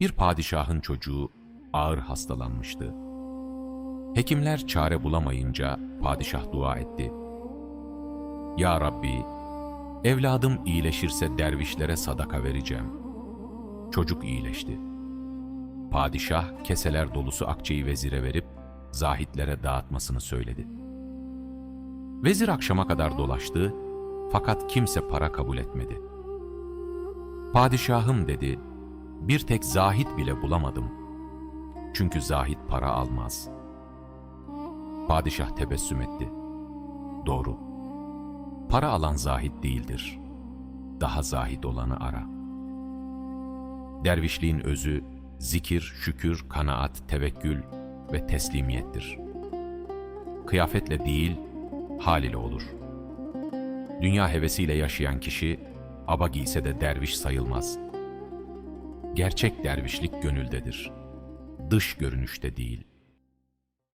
Bir padişahın çocuğu ağır hastalanmıştı. Hekimler çare bulamayınca padişah dua etti. Ya Rabbi, evladım iyileşirse dervişlere sadaka vereceğim. Çocuk iyileşti. Padişah keseler dolusu akçeyi vezire verip zahitlere dağıtmasını söyledi. Vezir akşama kadar dolaştı fakat kimse para kabul etmedi. Padişahım dedi, bir tek zahit bile bulamadım. Çünkü zahit para almaz. Padişah tebessüm etti. Doğru. Para alan zahit değildir. Daha zahit olanı ara. Dervişliğin özü zikir, şükür, kanaat, tevekkül ve teslimiyettir. Kıyafetle değil, hal ile olur. Dünya hevesiyle yaşayan kişi, aba giyse de derviş sayılmaz. Gerçek dervişlik gönüldedir. Dış görünüşte değil.